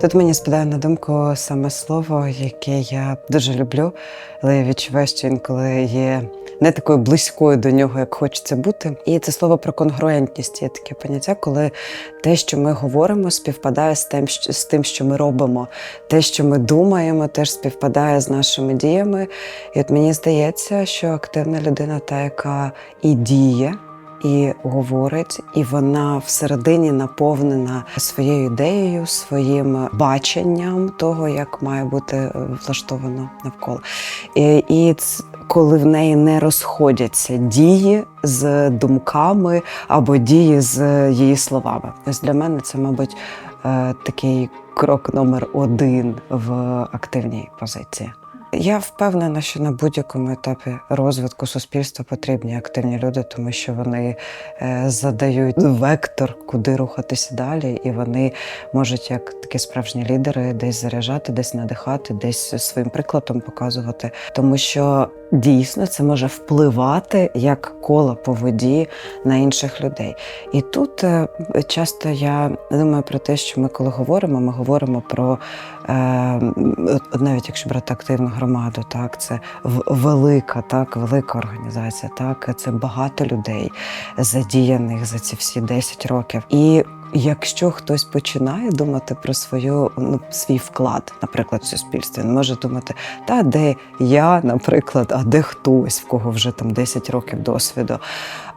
Тут мені спадає на думку саме слово, яке я дуже люблю, але я відчуваю, що інколи є не такою близькою до нього, як хочеться бути. І це слово про конгруентність є таке поняття, коли те, що ми говоримо, співпадає з тим, що- з тим, що ми робимо. Те, що ми думаємо, теж співпадає з нашими діями. І от мені здається, що активна людина та, яка і діє. І говорить, і вона всередині наповнена своєю ідеєю, своїм баченням того, як має бути е, влаштовано навколо. І, і коли в неї не розходяться дії з думками або дії з її словами. Ось для мене це, мабуть, е, такий крок номер один в активній позиції. Я впевнена, що на будь-якому етапі розвитку суспільства потрібні активні люди, тому що вони е, задають вектор, куди рухатися далі, і вони можуть, як такі справжні лідери, десь заряджати, десь надихати, десь своїм прикладом показувати, тому що дійсно це може впливати як коло по воді на інших людей. І тут е, часто я думаю про те, що ми, коли говоримо, ми говоримо про е, навіть якщо брати активну громаду, так це велика, так, велика організація, так це багато людей задіяних за ці всі 10 років. І Якщо хтось починає думати про свою ну, свій вклад, наприклад, в суспільстві, він може думати, та де я, наприклад, а де хтось, в кого вже там 10 років досвіду.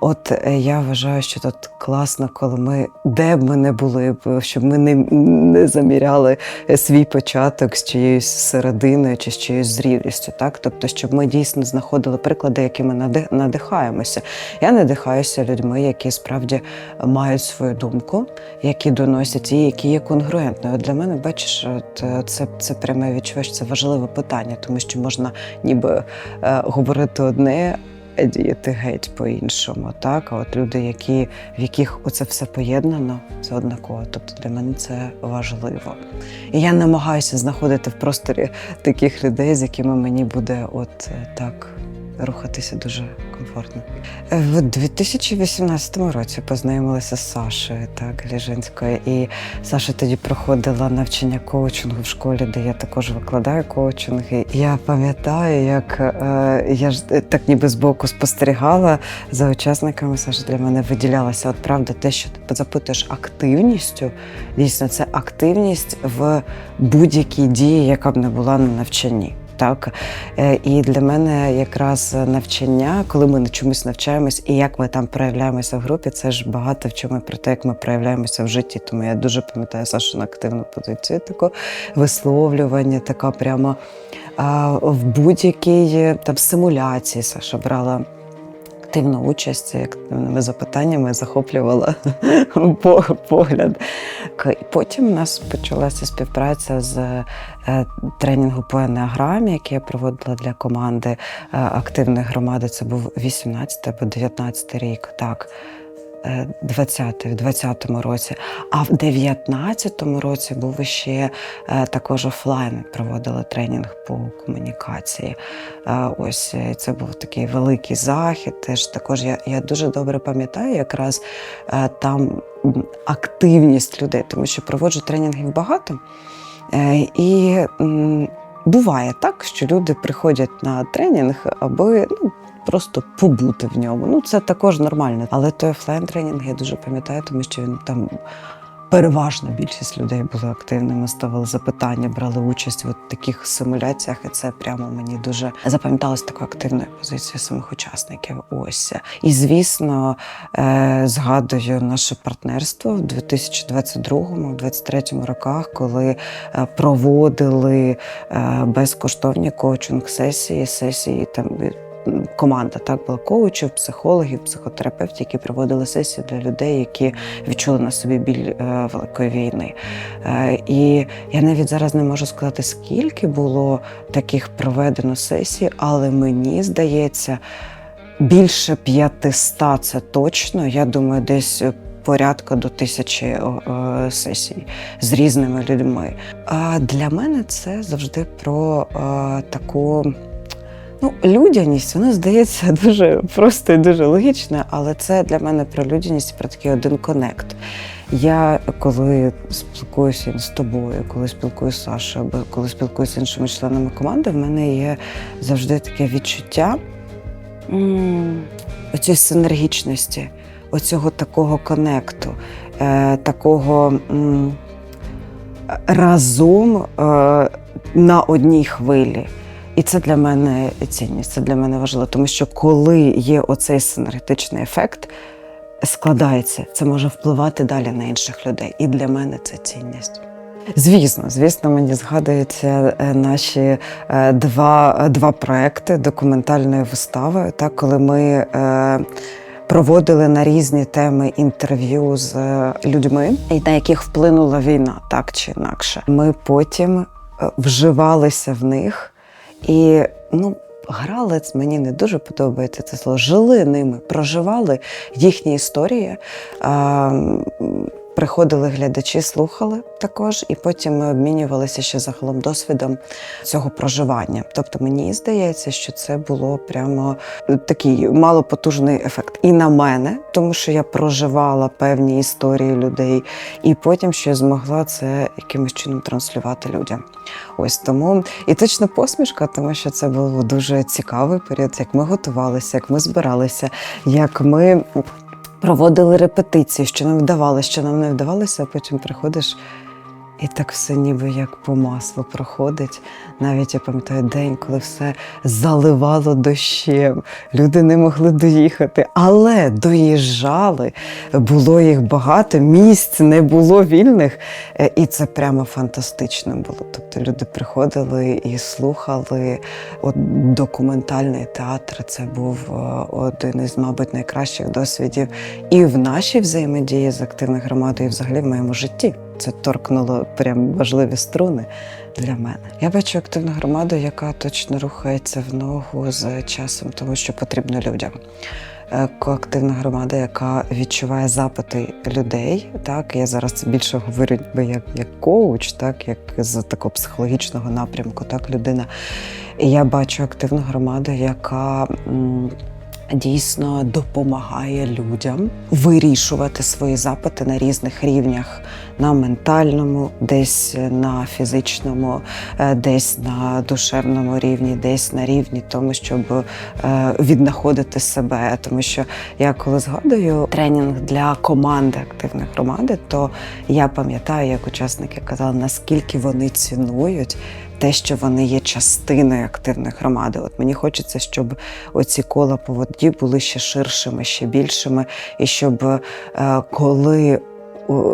От е, я вважаю, що тут класно, коли ми де б ми не були, щоб ми не, не заміряли е, свій початок з чиєюсь серединою чи з чиєюсь зрілістю. Так? Тобто, щоб ми дійсно знаходили приклади, якими нади- надихаємося. Я надихаюся людьми, які справді мають свою думку, які доносять і які є конгруентною. Для мене, бачиш, от, е, це, це пряме відчуваєш, це важливе питання, тому що можна ніби е, говорити одне. а Діяти геть по-іншому, так а от люди, які в яких оце все поєднано, це однаково. Тобто для мене це важливо. І я намагаюся знаходити в просторі таких людей, з якими мені буде от е, так рухатися дуже комфортно. В 2018 році познайомилася з Сашею, так, Ліжинською. І Саша тоді проходила навчання коучингу в школі, де я також викладаю коучинг. І я пам'ятаю, як е, я ж е, так ніби збоку спостерігала за учасниками. Саша для мене виділялася. От правда, те, що ти запитуєш активністю, дійсно, це активність в будь-якій дії, яка б не була на навчанні. Так, Е, і для мене якраз навчання, коли ми на чомусь навчаємось і як ми там проявляємося в групі, це ж багато в чому про те, як ми проявляємося в житті. Тому я дуже пам'ятаю Сашу на активну позицію, таку висловлювання, така прямо в будь-якій там симуляції Саша брала. Активну участь активними запитаннями захоплювала по- погляд. Потім у нас почалася співпраця з е, тренінгу по енеаграмі, який я проводила для команди е, активної громади. Це був 18 або 19 рік. Так. Е, 20 в 20-му році, а в 19-му році був ще е, також офлайн. Проводила тренінг по комунікації. Е, Ось е, це був такий великий захід. Теж також я, я дуже добре пам'ятаю, якраз е, там активність людей, тому що проводжу тренінгів багато. Е, І буває так, що люди приходять на тренінг, аби ну, просто побути в ньому. Ну, це також нормально. Але той офлайн тренінг я дуже пам'ятаю, тому що він там. Переважна більшість людей були активними, ставили запитання, брали участь в таких симуляціях, і це прямо мені дуже запам'яталось такою активною позицією самих учасників. Ось і звісно, е, згадую наше партнерство в 2022-2023 роках, коли е, проводили е, безкоштовні коучинг-сесії, сесії там. Команда так була коучів, психологів, психотерапевтів, які проводили сесії для людей, які відчули на собі біль е, великої війни. Е, і я навіть зараз не можу сказати, скільки було таких проведено сесій, але мені здається, більше 500 це точно. Я думаю, десь. Порядка до тисячі е, сесій з різними людьми. А для мене це завжди про таку Ну, людяність, вона здається дуже просто і дуже логічна, але це для мене про людяність, про такий один конект. Я коли спілкуюся з тобою, коли спілкуюся з Сашою, або коли спілкуюся з іншими членами команди, в мене є завжди таке відчуття оцієї синергічності, оцього такого конекту, е, такого разом е, на одній хвилі. І це для мене цінність, це для мене важливо, тому що коли є оцей синергетичний ефект, складається, це може впливати далі на інших людей. І для мене це цінність. Звісно, звісно, мені згадуються е, наші е, два, два проекти документальної вистави, так, коли ми е, проводили на різні теми інтерв'ю з людьми, на яких вплинула війна, так чи інакше. Ми потім вживалися в них і ну. Грали мені не дуже подобається це слово. Жили ними, проживали їхні історії. А, приходили глядачі, слухали також, і потім ми обмінювалися ще загалом досвідом цього проживання. Тобто мені здається, що це було прямо такий малопотужний ефект і на мене, тому що я проживала певні історії людей, і потім ще змогла це якимось чином транслювати людям. Ось тому і точно посмішка, тому що це був дуже цікавий період, як ми готувалися, як ми збиралися, як ми проводили репетиції, що нам вдавалося, що нам не вдавалося, а потім приходиш. І так все ніби як по маслу проходить. Навіть я пам'ятаю день, коли все заливало дощем, люди не могли доїхати, але доїжджали. Було їх багато, місць не було вільних. Е, І це прямо фантастично було. Тобто люди приходили і слухали. От документальний театр це був е, один із, мабуть, найкращих досвідів і в нашій взаємодії з активною громадою, і взагалі в моєму житті. Це торкнуло прям важливі струни для мене. Я бачу активну громаду, яка точно рухається в ногу з часом того, що потрібно людям. Е, Коактивна громада, яка відчуває запити людей. Так, я зараз більше говорю якби як, як коуч, так як з такого психологічного напрямку, так людина. І я бачу активну громаду, яка дійсно допомагає людям вирішувати свої запити на різних рівнях на ментальному, десь на фізичному, е, десь на душевному рівні, десь на рівні тому, щоб е, віднаходити себе. Тому що я коли згадую тренінг для команди активної громади, то я пам'ятаю, як учасники казали, наскільки вони цінують. Те, що вони є частиною активної громади. От мені хочеться, щоб оці кола по воді були ще ширшими, ще більшими, і щоб е, коли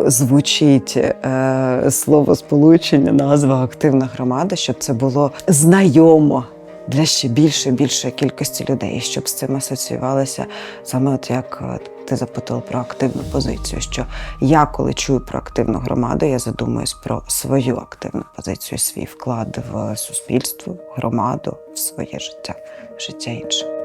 звучить е, слово сполучення, назва активна громада, щоб це було знайомо для ще більше більшої кількості людей, щоб з цим асоціювалися саме от як е, ти запитала про активну позицію. Що я, коли чую про активну громаду, я задумуюсь про свою активну позицію, свій вклад в суспільство, громаду, в своє життя, в життя інших.